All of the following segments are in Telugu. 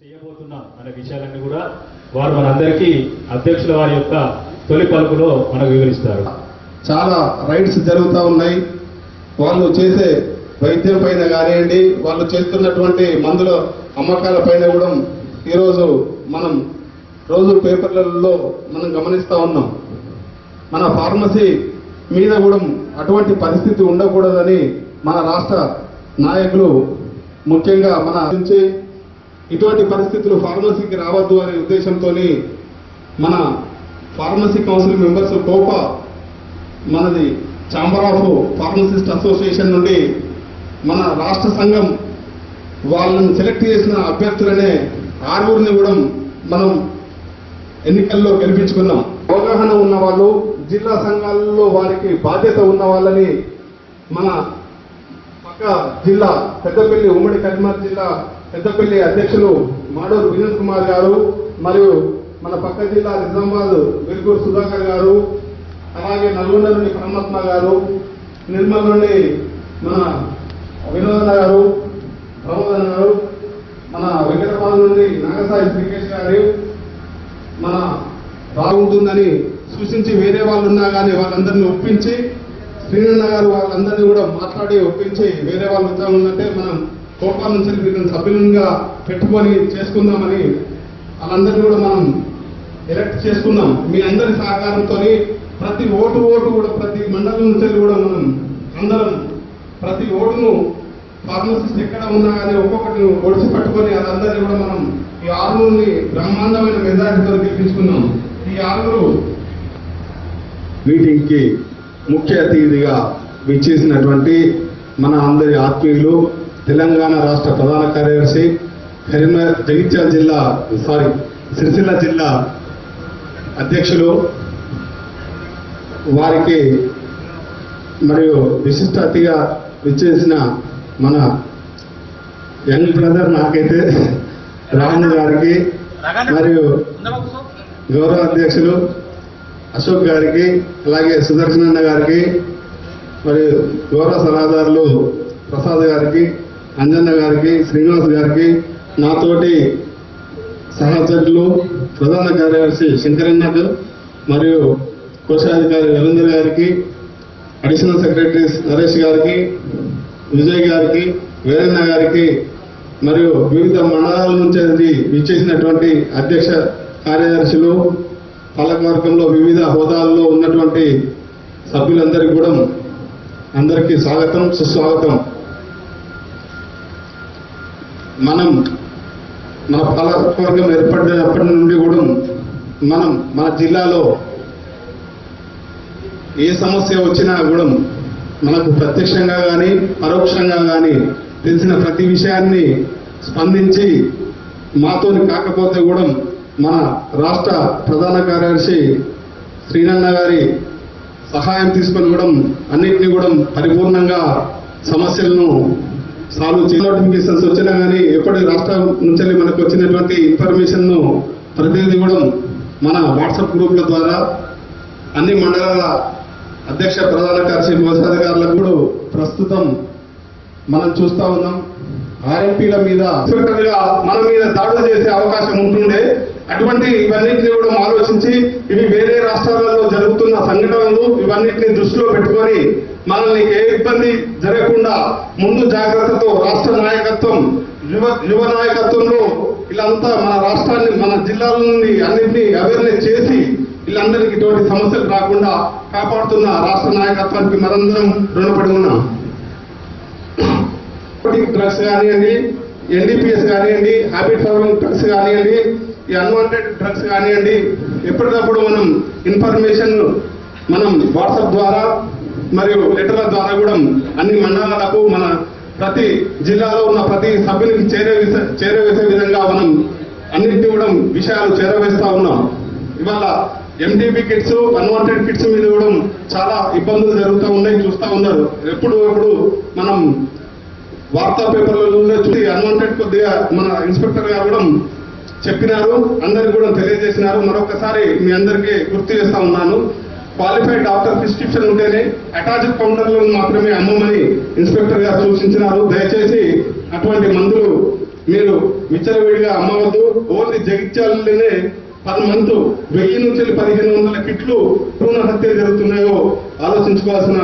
చేయబోతున్నాం అనే విషయాలన్నీ కూడా వారు మనందరికీ అధ్యక్షుల వారి యొక్క తొలి పలుకులో మనకు వివరిస్తారు. చాలా రైడ్స్ జరుగుతూ ఉన్నాయి. వాళ్ళు చేసే వైద్యం పైన కానివ్వండి వాళ్ళు చేస్తున్నటువంటి మందుల అమ్మకాల పైన కూడా ఈరోజు మనం రోజు పేపర్లలో మనం గమనిస్తూ ఉన్నాం. మన ఫార్మసీ మీద కూడా అటువంటి పరిస్థితి ఉండకూడదని మన రాష్ట్ర నాయకులు ముఖ్యంగా మన నుంచి ఇటువంటి పరిస్థితులు ఫార్మసీకి రావద్దు అనే ఉద్దేశంతో మన ఫార్మసీ కౌన్సిల్ మెంబర్స్ కోప మనది ఛాంబర్ ఆఫ్ ఫార్మసిస్ట్ అసోసియేషన్ నుండి మన రాష్ట్ర సంఘం వాళ్ళని సెలెక్ట్ చేసిన అభ్యర్థులనే ఆరుగురిని కూడా మనం ఎన్నికల్లో గెలిపించుకున్నాం. అవగాహన ఉన్న వాళ్ళు జిల్లా సంఘాలలో వారికి బాధ్యత ఉన్న వాళ్ళని మన పక్క జిల్లా పెద్దపల్లి ఉమ్మడి కరీంనగర్ జిల్లా పెద్దపల్లి అధ్యక్షులు మాడూరు వినోద్ కుమార్ గారు మరియు మన పక్క జిల్లా నిజామాబాద్ వెలుగూరు సుధాకర్ గారు అలాగే నల్గొండ నుండి పరమాత్మ గారు నిర్మల్ నుండి మన వినోదన్న గారు ప్రమోదన్ గారు మన వెంకటపాలెం నుండి నాగసాయి శ్రీకేష్ గారు మన బాగుంటుందని సూచించి వేరే వాళ్ళు ఉన్నా కానీ వాళ్ళందరినీ ఒప్పించి శ్రీనన్న గారు వాళ్ళందరినీ కూడా మాట్లాడి ఒప్పించి వేరే వాళ్ళు ఉద్యోగం మనం కోటా నుంచి వీళ్ళని సభ్యులుగా పెట్టుకొని చేసుకుందామని వాళ్ళందరినీ కూడా మనం ఎలక్ట్ చేసుకున్నాం మీ అందరి సహకారంతో ప్రతి ఓటు ఓటు కూడా ప్రతి మండలం నుంచి కూడా మనం అందరం ప్రతి ఓటును ఫార్మసిస్ట్ ఎక్కడ ఉన్నా కానీ ఒక్కొక్కటి ఒడిచి పట్టుకొని అదందరినీ కూడా మనం ఈ ఆరుగురిని బ్రహ్మాండమైన మెజారిటీతో గెలిపించుకున్నాం ఈ ఆరుగురు మీటింగ్కి ముఖ్య అతిథిగా విచ్చేసినటువంటి మన అందరి ఆత్మీయులు తెలంగాణ రాష్ట్ర ప్రధాన కార్యదర్శి కరీంనగర్ జగిత్యాల జిల్లా సారీ సిరిసిల్ల జిల్లా అధ్యక్షులు వారికి మరియు విశిష్ట అతిథిగా విచ్చేసిన మన యంగ్ బ్రదర్ నాకైతే రాహుల్ గారికి మరియు గౌరవ అధ్యక్షులు అశోక్ గారికి అలాగే సుదర్శన్ అన్న గారికి మరియు గౌరవ సలహాదారులు ప్రసాద్ గారికి అంజన్న గారికి శ్రీనివాస్ గారికి నాతోటి సహచరులు ప్రధాన కార్యదర్శి శంకరన్నకు మరియు కోశాధికారి రవీంద్ర గారికి అడిషనల్ సెక్రటరీ నరేష్ గారికి విజయ్ గారికి వీరన్న గారికి మరియు వివిధ మండలాల నుంచి అది విచ్చేసినటువంటి అధ్యక్ష కార్యదర్శులు పాలకవర్గంలో వివిధ హోదాల్లో ఉన్నటువంటి సభ్యులందరికీ కూడా అందరికీ స్వాగతం సుస్వాగతం. మనం మన పాలకవర్గం ఏర్పడినప్పటి నుండి కూడా మనం మన జిల్లాలో ఏ సమస్య వచ్చినా కూడా మనకు ప్రత్యక్షంగా కానీ పరోక్షంగా కానీ తెలిసిన ప్రతి విషయాన్ని స్పందించి మాతోని కాకపోతే కూడా మన రాష్ట్ర ప్రధాన కార్యదర్శి శ్రీనన్న గారి సహాయం తీసుకొని కూడా అన్నింటినీ కూడా పరిపూర్ణంగా సమస్యలను సాల్వ్ చేయ నోటిఫికేషన్స్ వచ్చినా కానీ ఎప్పటి రాష్ట్రం నుంచి మనకు వచ్చినటువంటి ఇన్ఫర్మేషన్ను ప్రతినిధి కూడా మన వాట్సాప్ గ్రూప్ల ద్వారా అన్ని మండలాల అధ్యక్ష ప్రధాన కార్యదర్శి కోశాధికారులకు కూడా ప్రస్తుతం మనం చూస్తూ ఉన్నాం. ఆర్ఎంపీల మీద మన మీద దాడులు చేసే అవకాశం ఉంటుండే. అటువంటి ఇవన్నింటినీ కూడా ఆలోచించి ఇవి వేరే రాష్ట్రాలలో జరుగుతున్న సంఘటనలు ఇవన్నింటినీ దృష్టిలో పెట్టుకొని మనల్ని ఏ ఇబ్బంది జరగకుండా ముందు జాగ్రత్తతో రాష్ట్ర నాయకత్వం యువ యువ నాయకత్వంలో వీళ్ళంతా మన రాష్ట్రాన్ని మన జిల్లాల నుండి అన్నింటినీ అవేర్నెస్ చేసి వీళ్ళందరికీ ఇటువంటి సమస్యలు రాకుండా కాపాడుతున్న రాష్ట్ర నాయకత్వానికి మనందరం రుణపడి ఉన్నాం. డ్రగ్స్ కానివ్వండి ఎన్డీపీఎస్ కానివ్వండి హ్యాబిట్ ఫార్మింగ్ డ్రగ్స్ కానివ్వండి ఈ అన్వాంటెడ్ డ్రగ్స్ కానివ్వండి ఎప్పటికప్పుడు మనం ఇన్ఫర్మేషన్ మనం వాట్సాప్ ద్వారా మరియు లెటర్ల ద్వారా కూడా అన్ని మండలాలకు మన ప్రతి జిల్లాలో ఉన్న ప్రతి సభ్యునికి చేరవేసే చేరవేసే విధంగా మనం అన్నింటినీ కూడా విషయాలు చేరవేస్తా ఉన్నాం. ఇవాళ ఎండిబి కిట్స్ అన్వాంటెడ్ కిట్స్ మీద కూడా చాలా ఇబ్బందులు జరుగుతూ ఉన్నాయి చూస్తూ ఉన్నారు. ఎప్పుడు ఎప్పుడు మనం వార్తా పేపర్లలో చూసి అన్వాంటెడ్ కొద్దిగా మన ఇన్స్పెక్టర్ గారు కూడా చెప్పినారు అందరికి కూడా తెలియజేసినారు. మరొకసారి మీ అందరికీ గుర్తు చేస్తా ఉన్నాను. క్వాలిఫైడ్ డాక్టర్ ప్రిస్క్రిప్షన్ ఉంటేనే అటాచ్డ్ కౌంటర్లను మాత్రమే అమ్మమని ఇన్స్పెక్టర్ గారు సూచించినారు. దయచేసి అటువంటి మందులు మీరు విచ్చలవిడిగా అమ్మవద్దు. ఓన్లీ జగిత్యాలనే పర్ మంత్ వెయ్యి నుంచి పదిహేను వందల కిట్లు భ్రూణ హత్యలు జరుగుతున్నాయో ఆలోచించుకోవాల్సిన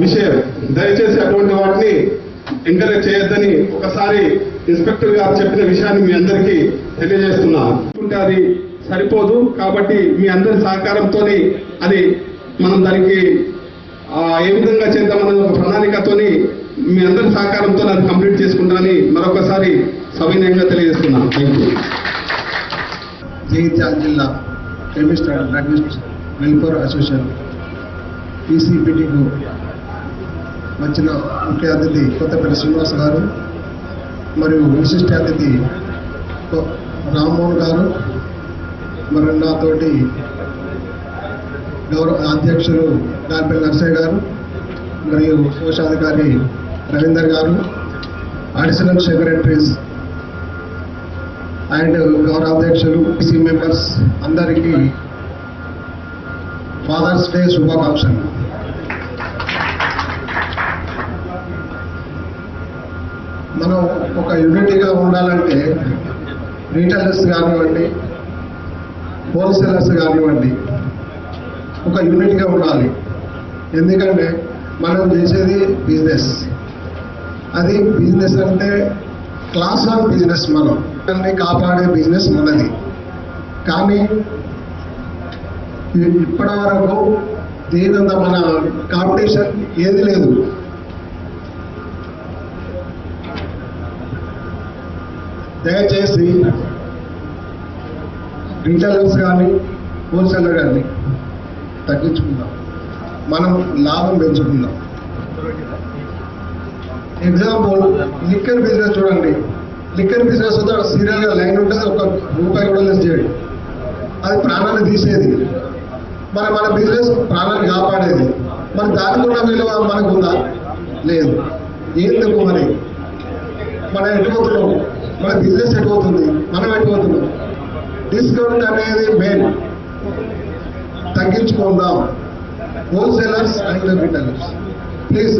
విషయం. దయచేసి అటువంటి వాటిని ఎంకరేజ్ చేయొద్దని ఒకసారి ఇన్స్పెక్టర్ గారు చెప్పిన విషయాన్ని మీ అందరికీ తెలియజేస్తున్నా. అది సరిపోదు కాబట్టి మీ అందరి సహకారంతో అది మనం దానికి ఏ విధంగా చేద్దామన్న ఒక ప్రణాళికతోని మీ అందరి సహకారంతో అది కంప్లీట్ చేసుకుంటానని మరొకసారి సవినయంగా తెలియజేస్తున్నాను. థ్యాంక్ యూ జగిత్యాల జిల్లా కెమిస్ట్ అండ్ వెల్ఫేర్ అసోసియేషన్ పీసీపీటీకు వచ్చిన ముఖ్య అతిథి కొత్తపల్లి శ్రీనివాస్ గారు మరియు విశిష్ట అతిథి రామ్మోహన్ గారు. మరి నాతోటి గౌరవ అధ్యక్షులు దానిపల్లి నర్సయ్య గారు మరియు కోశాధికారి రవీందర్ గారు అడిషనల్ సెక్రటరీస్ అండ్ గౌరవ అధ్యక్షులు పిసి మెంబర్స్ అందరికీ ఫాదర్స్ డే శుభాకాంక్షలు. మనం ఒక యూనిటీగా ఉండాలంటే రీటైలర్స్ కానివ్వండి హోల్సేలర్స్ కానివ్వండి ఒక యూనిట్గా ఉండాలి. ఎందుకంటే మనం చేసేది బిజినెస్ అది బిజినెస్ అంటే క్లాస్ ఆఫ్ బిజినెస్ మనం. అన్ని కాపాడే బిజినెస్ మనది. కానీ ఇప్పటి వరకు దీనంత మన కాంపిటీషన్ ఏది లేదు. దయచేసి రీటైలర్స్ కానీ హోల్సేలర్ కానీ తగ్గించుకుందాం. మనం లాభం పెంచుకుందాం. ఎగ్జాంపుల్ లిక్కర్ బిజినెస్ చూడండి. లిక్కర్ బిజినెస్ వద్ద సీరియల్గా లైన్ ఉంటుంది ఒక రూపాయి కూడా లెస్ చేయడు. అది ప్రాణాలు తీసేది. మరి మన బిజినెస్ ప్రాణాన్ని కాపాడేది. మరి దానికి కూడా విలువ మనకు ఉందా? లేదు. ఎందుకు మరి? మనం ఎటుపోతున్నాం మన బిజినెస్ ఎటుపోతుంది మనం ఎటుపోతున్నాం డిస్కౌంట్ అనేది మెయిన్ తగ్గించుకుందాం. హోల్సేలర్స్ అండ్ రిటైలర్స్ ప్లీజ్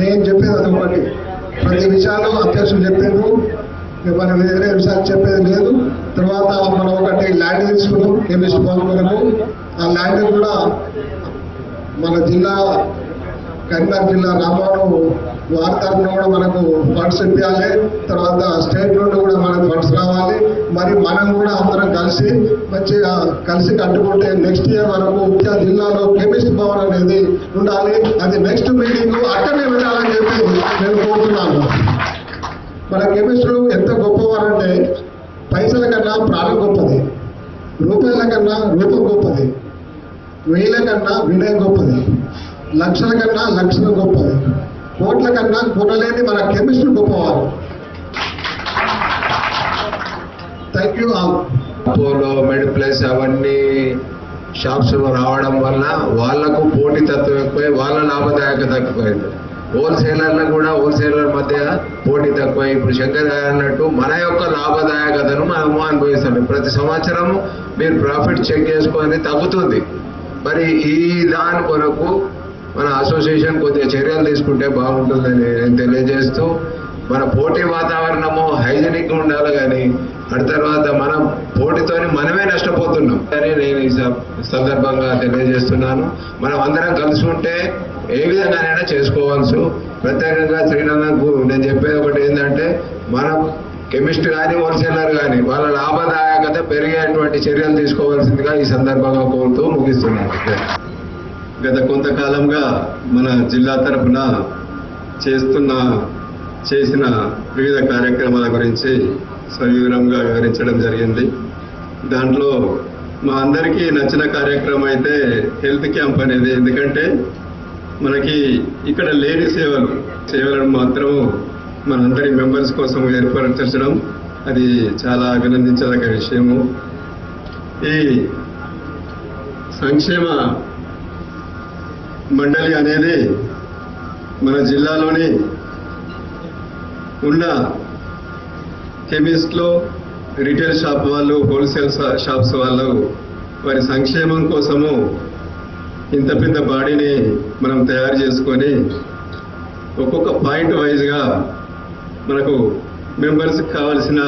నేను చెప్పేది అది ప్రతి విషయాలు అధ్యక్షులు చెప్పారు మనం వేరే విషయాలు చెప్పేది లేదు. తర్వాత మనం ఒకటి ల్యాండ్ తీసుకున్నాం కెమిస్ట్ బాగున్నాము ఆ ల్యాండ్ కూడా మన జిల్లా కరీంనగర్ జిల్లా రామారావు వారి తరఫున కూడా మనకు ఫండ్స్ ఇప్పించాలి తర్వాత స్టేట్ నుండి మరి మనం కూడా అందరం కలిసి మంచిగా కలిసి కట్టుకుంటే నెక్స్ట్ ఇయర్ వరకు ముఖ్య జిల్లాలో కెమిస్ట్ భవన్ అనేది ఉండాలి. అది నెక్స్ట్ మీటింగ్ అక్కడనే వెళ్ళాలని చెప్పి నేను కోరుతున్నాను. మన కెమిస్టులు ఎంత గొప్పవారంటే పైసల కన్నా ప్రాణం గొప్పది రూపాయల కన్నా రూపం గొప్పది వేల కన్నా వినయం గొప్పది లక్షల కన్నా లక్షణం గొప్పది కోట్ల కన్నా కొనలేని మన కెమిస్ట్రీ గొప్పవారు. Thank you all Polo MedPlus అవన్నీ షాప్స్ రావడం వల్ల వాళ్ళకు పోటీ తత్వం ఎక్కువై వాళ్ళ లాభదాయకత ఎక్కువైంది హోల్సేలర్లు కూడా హోల్సేలర్ మధ్య పోటీ తక్కువ. ఇప్పుడు శంకర్ గారు అన్నట్టు మన యొక్క లాభదాయకతను మనము అనుభవిస్తాం ప్రతి సంవత్సరం మీరు ప్రాఫిట్ చెక్ చేసుకొని తగ్గుతుంది. మరి ఈ దాని కొరకు మన అసోసియేషన్ కొద్దిగా చర్యలు తీసుకుంటే బాగుంటుందని నేను తెలియజేస్తూ మన పోటీ వాతావరణము హైజీనిక్గా ఉండాలి కానీ అటు తర్వాత మనం పోటీతోని మనమే నష్టపోతున్నాం. అని నేను ఈ సందర్భంగా తెలియజేస్తున్నాను. మనం అందరం కలిసి ఉంటే ఏ విధంగానైనా చేసుకోవచ్చు. ప్రత్యేకంగా శ్రీరంగకు నేను చెప్పేది ఒకటి ఏంటంటే మనం కెమిస్ట్ కానీ హోల్సేలర్ కానీ వాళ్ళ లాభదాయకత పెరిగేటువంటి చర్యలు తీసుకోవాల్సిందిగా ఈ సందర్భంగా కోరుతూ ముగిస్తున్నాను. గత కొంతకాలంగా మన జిల్లా తరఫున చేస్తున్న చేసిన వివిధ కార్యక్రమాల గురించి సవివరంగా వివరించడం జరిగింది. దాంట్లో మా అందరికీ నచ్చిన కార్యక్రమం అయితే హెల్త్ క్యాంప్ అనేది. ఎందుకంటే మనకి ఇక్కడ లేని సేవలు సేవలను మాత్రం మనందరి మెంబర్స్ కోసం ఏర్పరచడం అది చాలా అభినందించదగ్గ విషయము. ఈ సంక్షేమ మండలి అనేది మన జిల్లాలోని ఉన్న కెమిస్ట్లో రిటైల్ షాప్ వాళ్ళు హోల్సేల్ షాప్స్ వాళ్ళు వారి సంక్షేమం కోసము ఇంత పెద్ద బాడీని మనం తయారు చేసుకొని ఒక్కొక్క పాయింట్ వైజ్గా మనకు మెంబర్స్కి కావాల్సిన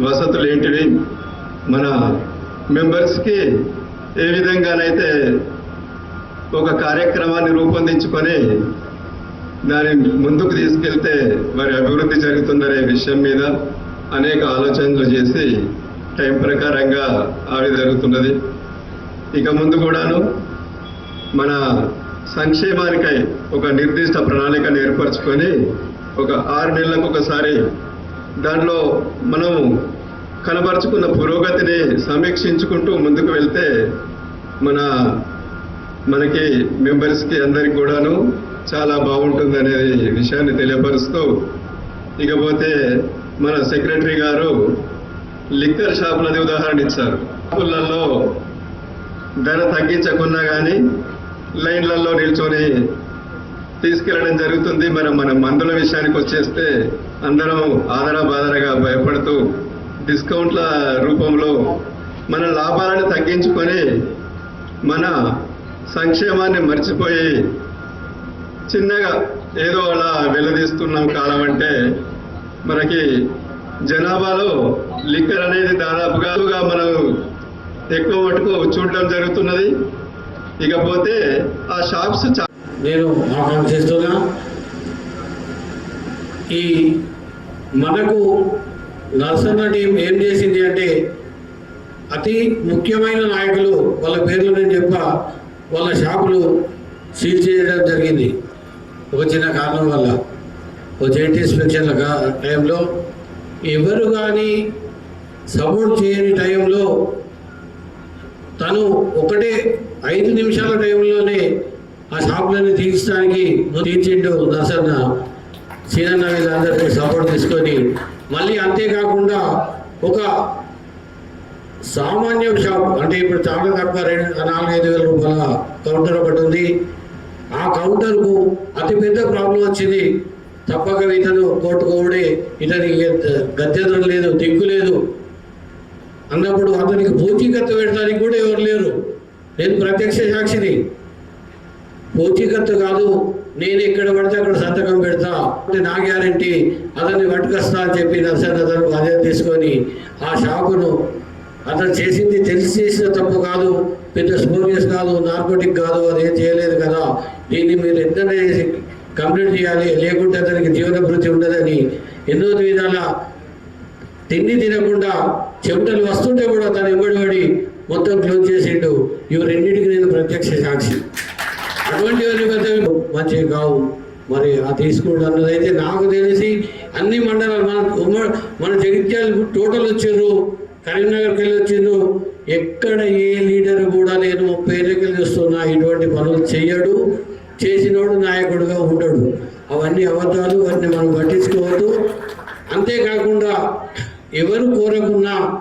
వసతులు ఏంటివి? మన మెంబర్స్కి ఏ విధంగానైతే ఒక కార్యక్రమాన్ని రూపొందించుకొని దాన్ని ముందుకు తీసుకెళ్తే వారి అభివృద్ధి జరుగుతుందనే విషయం మీద అనేక ఆలోచనలు చేసి టైం ప్రకారంగా ఆవి జరుగుతున్నది. ఇక ముందు కూడాను మన సంక్షేమానికై ఒక నిర్దిష్ట ప్రణాళికను ఏర్పరచుకొని ఒక ఆరు నెలలకు ఒకసారి దాంట్లో మనం కనబరుచుకున్న పురోగతిని సమీక్షించుకుంటూ ముందుకు వెళ్తే మన మనకి మెంబర్స్కి అందరికి కూడాను చాలా బాగుంటుంది అనే విషయాన్ని తెలియపరుస్తూ ఇకపోతే మన సెక్రటరీ గారు లిక్కర్ షాపులది ఉదాహరణ ఇచ్చారు. షాపులలో ధర తగ్గించకున్నా కానీ లైన్లలో నిల్చొని తీసుకెళ్ళడం జరుగుతుంది. మరి మన మందుల విషయానికి వచ్చేస్తే అందరం ఆదర బాదరగా భయపడుతూ డిస్కౌంట్ల రూపంలో మన లాభాలను తగ్గించుకొని మన సంక్షేమాన్ని మర్చిపోయి చిన్నగా ఏదో అలా వెల్లదీస్తున్నాం కాలం అంటే మనకి జనాభాలో లిక్కర్ అనేది దాదాపుగా మనం ఎక్కువ మటుకు చూడటం జరుగుతున్నది. ఇకపోతే ఆ షాప్స్ నేను ఆకాంక్షిస్తున్నా ఈ మనకు నరసన్న టీం ఏం చేసింది అంటే అతి ముఖ్యమైన నాయకులు వాళ్ళ పేర్లు నేను చెప్ప వాళ్ళ షాపులు సీల్ చేయడం జరిగింది. ఒక చిన్న కారణం వల్ల. ఒక జైంట్ ఇన్స్పెక్షన్ల టైంలో ఎవరు కానీ సపోర్ట్ చేయని టైంలో తను ఒకటే ఐదు నిమిషాల టైంలోనే ఆ షాపులన్నీ తీర్చడానికి తీర్చిండు దర్శన సీనన్న వీళ్ళందరికీ సపోర్ట్ తీసుకొని మళ్ళీ అంతేకాకుండా ఒక సామాన్య షాప్ అంటే ఇప్పుడు చాలా తక్కువ రెండు నాలుగైదు వేల రూపాయల కౌంటర్ ఒకటి ఉంది. ఆ కౌంటర్కు అతిపెద్ద ప్రాబ్లం వచ్చింది. తప్పక ఇతను కోర్టుకోవడే ఇతనికి గత్యంతరం లేదు దిక్కు లేదు. అన్నప్పుడు అతనికి పూచీకత్తు పెట్టడానికి కూడా ఎవరు లేరు. నేను ప్రత్యక్ష సాక్షిని. పూచీకత్తు కాదు నేను ఎక్కడ పడితే అక్కడ సంతకం పెడతా. అంటే నా గ్యారంటీ అతన్ని పట్టుకొస్తా అని చెప్పి నర్సన్ అతను అదే తీసుకొని ఆ షాపును అతను చేసింది తెలిసి చేసిన తప్పు కాదు పెద్ద స్మోరియస్ కాదు నార్కోటిక్ కాదు అదేం చేయలేదు కదా. దీన్ని మీరు ఎంతనే కంప్లీట్ చేయాలి. లేకుంటే అతనికి జీవన భృతి ఉండదని ఎన్నో విధాల తిండి తినకుండా చెమటలు వస్తుంటే కూడా తను ఇవ్వడబడి మొత్తం క్లోజ్ చేసిండు. ఇవి రెండింటికి నేను ప్రత్యక్ష సాక్షి. అటువంటి నిబంధనలు మంచివి కావు. మరి ఆ తీసుకోవడం అయితే నాకు తెలిసి అన్ని మండలాలు మన ఉమ్మడి మన జగిత్యాల టోటల్ వచ్చిర్రు. కరీంనగర్కి వెళ్ళి వచ్చిండ్రు ఎక్కడ ఏ లీడర్ కూడా నేను ముప్పై ఏళ్ళకి చూస్తున్నా ఇటువంటి పనులు చెయ్యడు. చేసినోడు నాయకుడుగా ఉండడు అవన్నీ అబద్ధాలు వాటిని మనం పట్టించుకోవద్దు. అంతేకాకుండా ఎవరు కోరకున్నా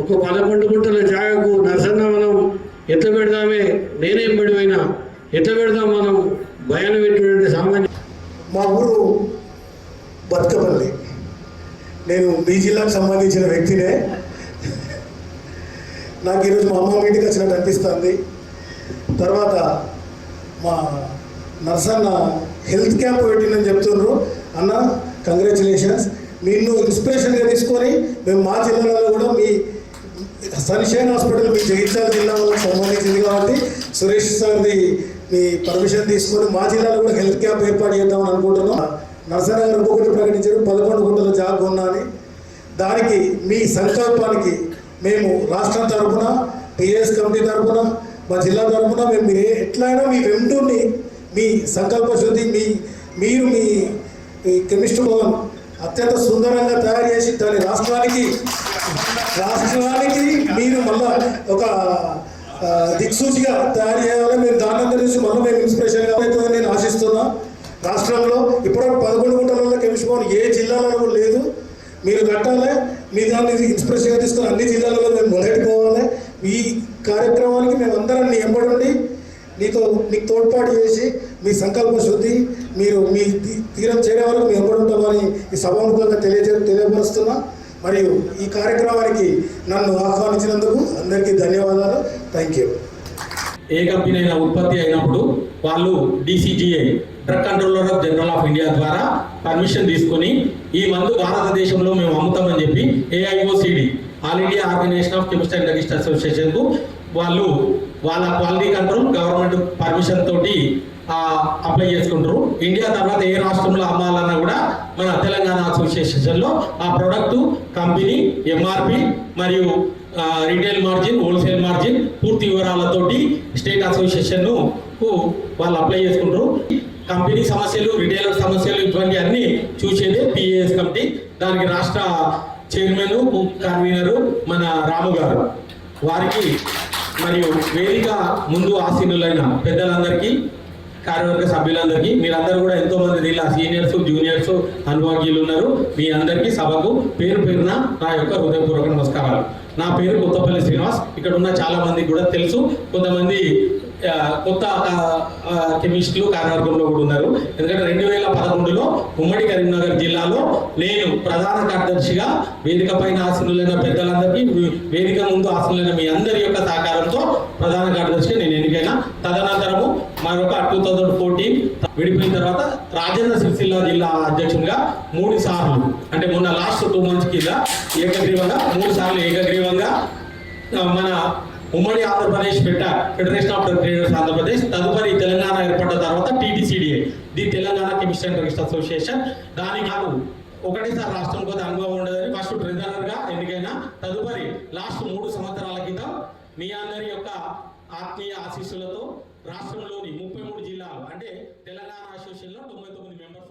ఒక పదకొండు గుంటల జాగకు నరసన్న మనం ఎట్లా పెడదామే? నేనేం పడిపోయినా. ఎట్లా పెడదాం మనం? భయాన్ని పెట్టినటువంటి సామాన్య మా ఊరు బతుకపల్లి. నేను మీ జిల్లాకు సంబంధించిన వ్యక్తినే. నాకు ఈరోజు మా అమ్మ ఇంటికి వచ్చినట్టు అనిపిస్తుంది. తర్వాత మా నర్సన్న హెల్త్ క్యాంప్ పెట్టిందని చెప్తున్నారు అన్న కంగ్రాచులేషన్స్ నిన్ను ఇన్స్పిరేషన్గా తీసుకొని మేము మా జిల్లాలో కూడా మీ సన్షైన్ హాస్పిటల్ మీ జగిత్యాల జిల్లాకు సంబంధించింది కాబట్టి సురేష్ సార్ది మీ పర్మిషన్ తీసుకొని మా జిల్లాలో కూడా హెల్త్ క్యాంప్ ఏర్పాటు చేద్దామని అనుకుంటున్నాం. నర్సన్న గారు ఇంకొకటి ప్రకటించారు పదకొండు గుంటల జాబ్ ఉన్నా అని. దానికి మీ సంకల్పానికి మేము రాష్ట్రం తరఫున పిఎస్ కమిటీ తరఫున మా జిల్లా తరఫున మేము మీరు ఎట్లయినా మీ వెంటూని మీ సంకల్ప శుద్ధి మీ మీరు మీ కెమిస్ట్రీ భవన్ అత్యంత సుందరంగా తయారు చేసి దాని రాష్ట్రానికి రాష్ట్రానికి మీరు మళ్ళా ఒక దిక్సూచిగా తయారు చేయాలి. మేము దాని గురించి నుంచి మళ్ళీ మేము ఇన్స్పిరేషన్గా అవుతుందని నేను ఆశిస్తున్నా. రాష్ట్రంలో ఇప్పుడు పదకొండు గుంటలలో కెమిస్ట్రీ భవన్ ఏ జిల్లాలో లేదు. మీరు కట్టాలి. మీ దాన్ని ఇన్స్పిరేషన్గా తీసుకొని అన్ని జిల్లాలలో మేము మొదలెట్టుకోవాలి ఈ కార్యక్రమానికి మేము అందరం ఎంబడి నీతో నీకు తోడ్పాటు చేసి మీ సంకల్ప శుద్ధి మీరు మీ తీరం చేరే వరకు మీ ఎంబడి ఈ సభాముఖంగా తెలియజే తెలియపరుస్తున్నా. మరియు ఈ కార్యక్రమానికి నన్ను ఆహ్వానించినందుకు అందరికీ ధన్యవాదాలు. థ్యాంక్ యూ ఏ కంపెనీ అయినా ఉత్పత్తి అయినప్పుడు వాళ్ళు DCGI drug controller of general of India ద్వారా పర్మిషన్ తీసుకొని ఈ మందు భారతదేశంలో మేము అమ్ముతామని చెప్పి AIOCD all India organisation of chemist and druggist వాళ్ళు వాళ్ళ క్వాలిటీ కంట్రోల్ గవర్నమెంట్ పర్మిషన్ తోటి అప్లై చేసుకుంటారు. ఇండియా తర్వాత ఏ రాష్ట్రంలో అమ్మాలన్నా కూడా మన తెలంగాణ అసోసియేషన్లో ఆ ప్రొడక్ట్ కంపెనీ ఎంఆర్పి మరియు రిటైల్ మార్జిన్ హోల్సేల్ మార్జిన్ పూర్తి వివరాలతోటి స్టేట్ అసోసియేషన్ను వాళ్ళు అప్లై చేసుకుంటారు. కంపెనీ సమస్యలు రిటైలర్ సమస్యలు ఇటువంటి అన్ని చూసేది పిఏఎస్ కమిటీ. దానికి రాష్ట్ర చైర్మన్ కన్వీనర్ మన రాము గారు. వారికి మరియు వేదిక ముందు ఆసీనులైన పెద్దలందరికీ కార్యవర్గ సభ్యులందరికీ మీరందరూ కూడా ఎంతో మంది దీనిలో సీనియర్స్ జూనియర్స్ అనుభవజ్ఞులు ఉన్నారు. మీ అందరికీ సభకు పేరు పేరున నా యొక్క హృదయపూర్వక నమస్కారాలు. నా పేరు కొత్తపల్లి శ్రీనివాస్. ఇక్కడ ఉన్న చాలా మందికి కూడా తెలుసు. కొంతమంది కొత్త కెమిస్టులు కార్యవర్గంలో కూడా ఉన్నారు. ఎందుకంటే రెండు వేల పదకొండులో ఉమ్మడి కరీంనగర్ జిల్లాలో నేను ప్రధాన కార్యదర్శిగా వేదిక పైన ఆసనులైన పెద్దలందరికీ వేదిక ముందు ఆసనులైన మీ అందరి యొక్క సహకారంతో ప్రధాన కార్యదర్శిగా నేను ఎన్నికైన. తదనంతరము మరొక టూ థౌజండ్ ఫోర్టీన్ విడిపోయిన తర్వాత రాజేంద్ర సిరిసిల్ల జిల్లా అధ్యక్షునిగా మూడు సార్లు అంటే మొన్న లాస్ట్ టూ మంత్స్ కింద ఏకగ్రీవంగా మూడు సార్లు ఏకగ్రీవంగా మన ఉమ్మడి ఆంధ్రప్రదేశ్ పెట్ట ఫెడరేషన్ ఆఫ్ ట్రేడర్స్ ఆంధ్రప్రదేశ్ తదుపరి తెలంగాణ ఏర్పడ్డ తర్వాత TTCDA the Telangana chemistry and druggist association దానికి నాకు ఒకటేసారి రాష్ట్రం కొద్ది అనుభవం ఉండదని ఫస్ట్ ట్రెజరర్గా తదుపరి లాస్ట్ మూడు సంవత్సరాల క్రితం మీ అందరి యొక్క ఆత్మీయ ఆశీస్సులతో రాష్ట్రంలోని ముప్పై మూడు జిల్లాలు అంటే తెలంగాణ అసోసియేషన్లో తొంభై తొమ్మిది మెంబర్స్